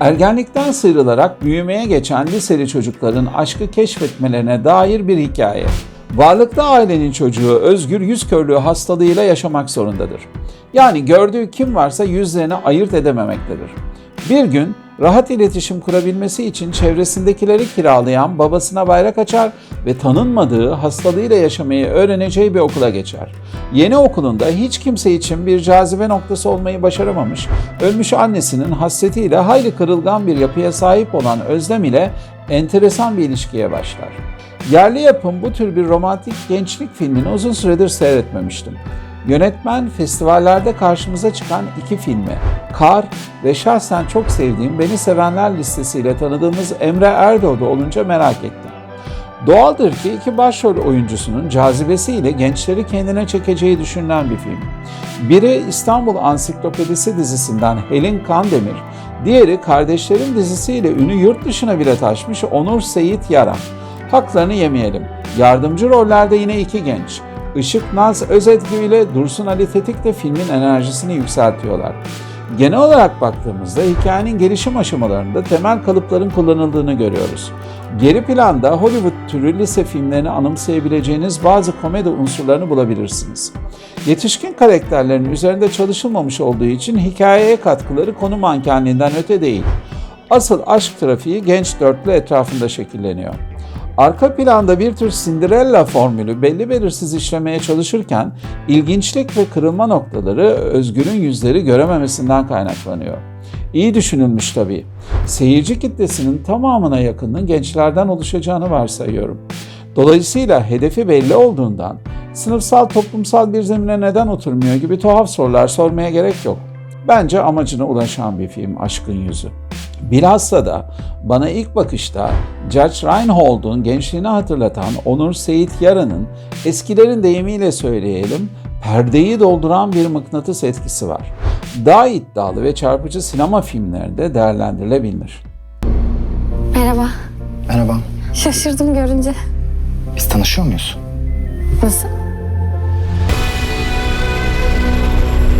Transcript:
Ergenlikten sıyrılarak büyümeye geçen liseli çocukların aşkı keşfetmelerine dair bir hikaye. Varlıklı ailenin çocuğu Özgür yüz körlüğü hastalığıyla yaşamak zorundadır. Yani gördüğü kim varsa yüzlerini ayırt edememektedir. Bir gün rahat iletişim kurabilmesi için çevresindekileri kiralayan babasına bayrak açar ve tanınmadığı hastalığıyla yaşamayı öğreneceği bir okula geçer. Yeni okulunda hiç kimse için bir cazibe noktası olmayı başaramamış, ölmüş annesinin hasretiyle hayli kırılgan bir yapıya sahip olan Özlem ile enteresan bir ilişkiye başlar. Yerli yapım bu tür bir romantik gençlik filmini uzun süredir seyretmemiştim. Yönetmen festivallerde karşımıza çıkan iki filmi, Kar ve şahsen çok sevdiğim Beni Sevenler listesiyle tanıdığımız Emre Erdoğdu olunca merak ettim. Doğaldır ki iki başrol oyuncusunun cazibesiyle gençleri kendine çekeceği düşünülen bir film. Biri İstanbul Ansiklopedisi dizisinden Helin Kandemir, diğeri Kardeşlerim dizisiyle ünü yurt dışına bile taşmış Onur Seyit Yaran. Haklarını yemeyelim. Yardımcı rollerde yine iki genç. Işık Naz Özedgü ile Dursun Ali Tetik de filmin enerjisini yükseltiyorlar. Genel olarak baktığımızda hikayenin gelişim aşamalarında temel kalıpların kullanıldığını görüyoruz. Geri planda Hollywood türü lise filmlerini anımsayabileceğiniz bazı komedi unsurlarını bulabilirsiniz. Yetişkin karakterlerin üzerinde çalışılmamış olduğu için hikayeye katkıları konu mankenliğinden öte değil. Asıl aşk trafiği genç dörtlü etrafında şekilleniyor. Arka planda bir tür Cinderella formülü belli belirsiz işlemeye çalışırken ilginçlik ve kırılma noktaları Özgür'ün yüzleri görememesinden kaynaklanıyor. İyi düşünülmüş tabii. Seyirci kitlesinin tamamına yakınının gençlerden oluşacağını varsayıyorum. Dolayısıyla hedefi belli olduğundan sınıfsal toplumsal bir zemine neden oturmuyor gibi tuhaf sorular sormaya gerek yok. Bence amacına ulaşan bir film Aşkın Yüzü. Bilhassa da bana ilk bakışta Judge Reinhold'un gençliğini hatırlatan Onur Seyit Yaran'ın eskilerin deyimiyle söyleyelim perdeyi dolduran bir mıknatıs etkisi var. Daha iddialı ve çarpıcı sinema filmlerinde değerlendirilebilir. Merhaba. Merhaba. Şaşırdım görünce. Biz tanışıyor muyuz? Nasıl?